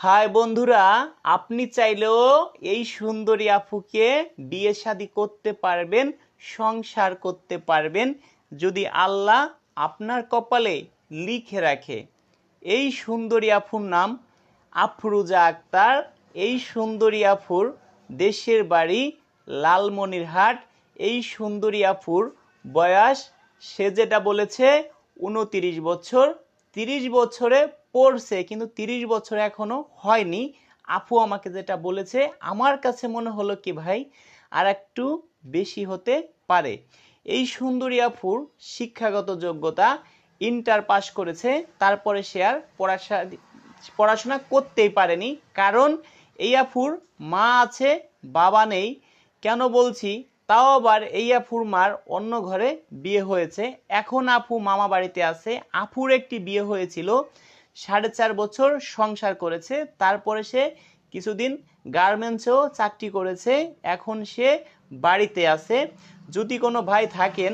High বন্ধুরা, আপনি চাইলেও এই সুন্দরী আফুকে বিয়ে শাদি করতে পারবেন, সংসার করতে পারবেন, যদি আল্লাহ আপনার কপালে লিখে রাখে। এই সুন্দরী আফুর নাম আফরুজা আক্তার। এই সুন্দরী আফুর দেশের বাড়ি লালমনিরহাট। এই সুন্দরী আফুর বয়স সে যেটা বলেছে উনতিরিশ বছর। তিরিশ বছরে পড়ছে কিন্তু তিরিশ বছর এখনও হয়নি। আপু আমাকে যেটা বলেছে, আমার কাছে মনে হলো কি ভাই, আর একটু বেশি হতে পারে। এই সুন্দরী আফুর শিক্ষাগত যোগ্যতা ইন্টার পাস করেছে, তারপরে সে আর পড়াশা, পড়াশোনা করতেই পারেনি। কারণ এই আফুর মা আছে, বাবা নেই। কেন বলছি? তাও আবার এই আফুর মার অন্য ঘরে বিয়ে হয়েছে। এখন আপু মামা বাড়িতে আছে। আফুর একটি বিয়ে হয়েছিল। সাড়ে চার বছর সংসার করেছে। তারপরে সে কিছুদিন গার্মেন্টসেও চাকরি করেছে। এখন সে বাড়িতে আছে। যদি কোনো ভাই থাকেন,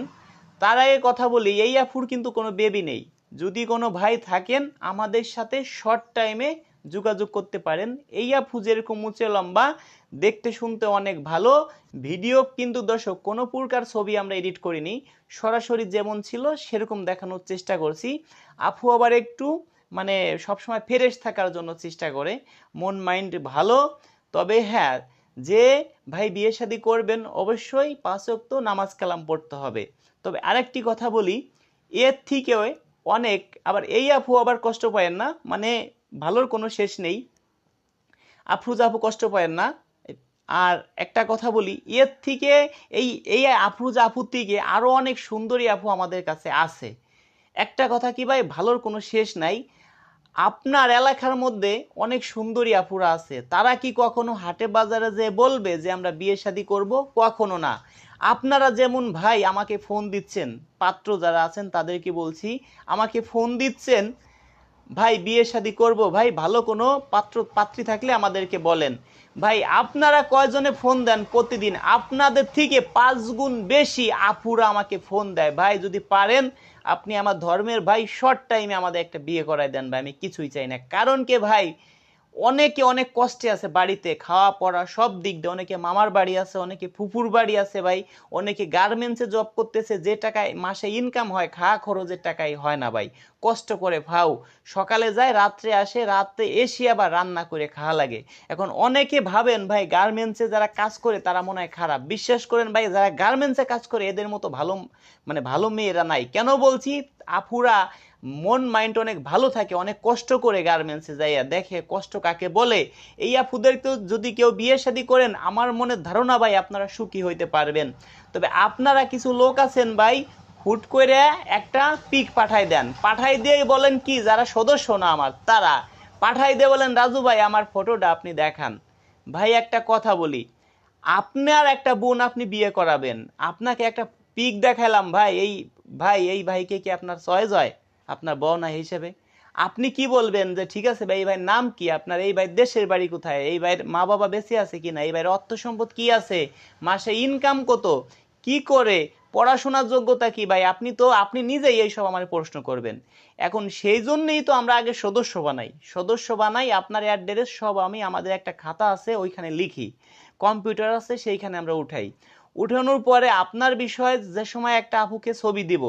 তার আগে কথা বলি, এই আফুর কিন্তু কোনো বেবি নেই। যদি কোনো ভাই থাকেন, আমাদের সাথে শর্ট টাইমে যোগাযোগ করতে পারেন। এই আফু যেরকম উঁচে লম্বা, দেখতে শুনতে অনেক ভালো। ভিডিও কিন্তু দর্শক, কোনো প্রকার ছবি আমরা এডিট করিনি। সরাসরি যেমন ছিল, সেরকম দেখানোর চেষ্টা করছি। আফু আবার একটু মানে সবসময় ফ্রেশ থাকার জন্য চেষ্টা করে। মন, মাইন্ড ভালো। তবে হ্যাঁ যে ভাই বিয়ে শাদী করবেন অবশ্যই পাঁচ ওয়াক্ত নামাজ কালাম পড়তে হবে। তবে আরেকটি কথা বলি, এর থেকেও অনেক, আবার এই আফু আবার কষ্ট পায়েন না মানে ভালোর কোনো শেষ নেই। আফরুজ আপু কষ্ট পায়েন না। আর একটা কথা বলি, এর থেকে এই এই আফরুজ আপুর থেকে আরও অনেক সুন্দরী আপু আমাদের কাছে আছে। একটা কথা কি ভাই, ভালোর কোনো শেষ নাই। আপনার এলাকার মধ্যে অনেক সুন্দরী আপুরা আছে। তারা কি কখনো হাটে বাজারে যে বলবে যে আমরা বিয়ে শাদি করব? কখনো না। আপনারা যেমন ভাই আমাকে ফোন দিচ্ছেন, পাত্র যারা আছেন তাদেরকে বলছি, আমাকে ফোন দিচ্ছেন ভাই, বিয়ে শাদি করব। ভাই, ভালো কোনো পাত্র পাত্রী থাকলে আমাদেরকে বলেন। ভাই, আপনারা কয়জনে ফোন দেন প্রতিদিন? আপনাদের থেকে পাঁচ গুণ বেশি আপুরা আমাকে ফোন দেয়। ভাই, যদি পারেন, আপনি আমার ধর্মের ভাই শর্ট টাইমে আমাদের একটা বিয়ে করায় দেন। ভাই, আমি কিছুই চাই না। কারণ কে ভাই অনেকে অনেক কষ্টে আছে বাড়িতে, খাওয়া, পড়া, সব দিক দিয়ে। অনেকে মামার বাড়ি আছে, অনেকে ফুপুর বাড়ি আছে ভাই। অনেকে গার্মেন্টসে জব করতেছে, যে টাকায় মাসে ইনকাম হয়, খাওয়া খরচের টাকাই হয় না ভাই। কষ্ট করে ফাও সকালে যায়, রাত্রে আসে রাত্রে এসে আবার রান্না করে খাওয়া লাগে। এখন অনেকে ভাবেন ভাই গার্মেন্টসে যারা কাজ করে, তারা মনে হয় খারাপ। বিশ্বাস করেন ভাই, যারা গার্মেন্টসে কাজ করে, এদের মতো ভালো মানে ভালো মেয়েরা নাই। কেন বলছি? আফুরা মন মাইন্ড অনেক ভালো থাকে, অনেক কষ্ট করে গার্মেন্টসে যাইয়া দেখে, কষ্ট কাকে বলে? এই আফুদের তো যদি কেউ বিয়ে শাদী করেন, আমার মনের ধারণা ভাই আপনারা সুখী হইতে পারবেন। তবে আপনারা কিছু লোক আছেন ভাই, হুট করে একটা পিক পাঠাই দেন। পাঠাই দিয়ে বলেন কি, যারা সদস্য না আমার, তারা। পাঠাই দিয়ে বলেন, রাজু ভাই, আমার ফটোটা আপনি দেখান। ভাই, একটা কথা বলি। আপনার একটা বোন আপনি বিয়ে করাবেন। আপনাকে একটা পিক দেখালাম ভাই, এই ভাই, এই ভাইকে কি আপনার চয়েস হয়? আপনার বউনা হিসেবে। আপনি কি বলবেন যে, ঠিক আছে ভাই, এই ভাইয়ের নাম কি? আপনার এই ভাই দেশের বাড়ি কোথায়? এই ভাইয়ের মা বাবা বেঁচে আছে কিনা এই ভাইয়ের অর্থ সম্পদ কি আছে? মাসে ইনকাম কত? কি করে? পড়াশোনার যোগ্যতা কি ভাই? আপনি তো, আপনি নিজেই এইসব আমার প্রশ্ন করবেন। এখন সেই জন্যেই তো আমরা আগে সদস্য বানাই। সদস্য বানাই, আপনার অ্যাড্রেস সব আমি, আমাদের একটা খাতা আছে, ওইখানে লিখি। কম্পিউটার আছে, সেইখানে আমরা উঠাই। উঠানোর পরে আপনার বিষয়ে যে সময় একটা আপুকে ছবি দিব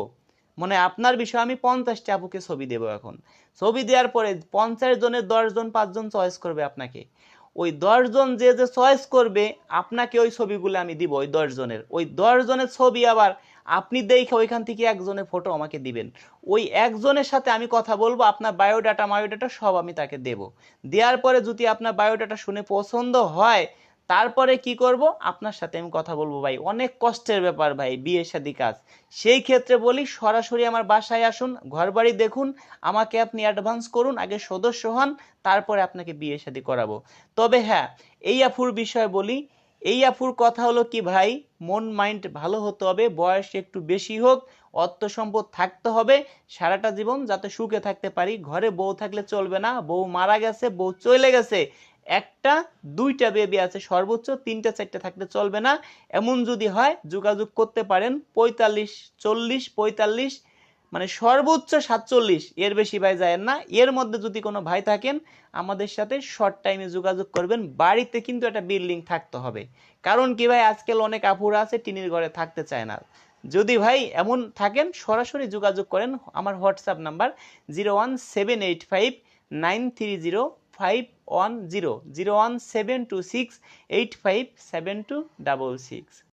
মানে আপনার বিষয়ে আমি পঞ্চাশটা আপুকে ছবি দেব এখন। ছবি দেওয়ার পরে পঞ্চাশ জনের দশজন পাঁচজন চয়েস করবে আপনাকে। ওই দশজন যে যে চয়েস করবে, আপনাকে ওই ছবিগুলো আমি দিব, ওই দশজনের ওই দশজনের ছবি আবার আপনি দেখে ওইখান থেকে একজনের ফটো আমাকে দিবেন। ওই একজনের সাথে আমি কথা বলব, আপনার বায়োডাটা মায়োডাটা সব আমি তাকে দেব। দেওয়ার পরে যদি আপনার বায়োডাটা শুনে পছন্দ হয় তারপরে কি করব? আপনার সাথে আমি কথা বলব ভাই। অনেক কষ্টের ব্যাপার ভাই, বিয়ে শাদী কাজ। সেই ক্ষেত্রে বলি, সরাসরি আমার বাসায় আসুন ঘর বাড়ি দেখুন, আমাকে আপনি অ্যাডভান্স করুন, আগে সদস্য হন, তারপরে আপনাকে বিয়ে শাদী করাবো। তবে হ্যাঁ এই আফুর বিষয় বলি, এই আফুর কথা হলো কি ভাই, মন মাইন্ড ভালো হতে হবে, বয়স একটু বেশি হোক, অর্থ সম্পদ থাকতে হবে, সারাটা জীবন যাতে সুখে থাকতে পারি, ঘরে বউ থাকলে চলবে না, বউ মারা গেছে, বউ চলে গেছে একটা, দুইটা বেবি আছে সর্বোচ্চ, তিনটা, চারটা থাকতে চলবে না। এমন যদি হয়, যোগাযোগ করতে পারেন পঁয়তাল্লিশ, চল্লিশ, পঁয়তাল্লিশ মানে সর্বোচ্চ সাতচল্লিশ। এর বেশি ভাই যায় না। এর মধ্যে যদি কোনো ভাই থাকেন, আমাদের সাথে শর্ট টাইমে যোগাযোগ করবেন। বাড়িতে কিন্তু একটা বিল্ডিং থাকতে হবে। কারণ কি ভাই, আজকাল অনেক আপুরা আছে, টিনের ঘরে থাকতে চায় না। যদি ভাই এমন থাকেন, সরাসরি যোগাযোগ করেন। আমার WhatsApp number zero one seven eight five nine three zero five one zero zero one seven two six eight five seven two double six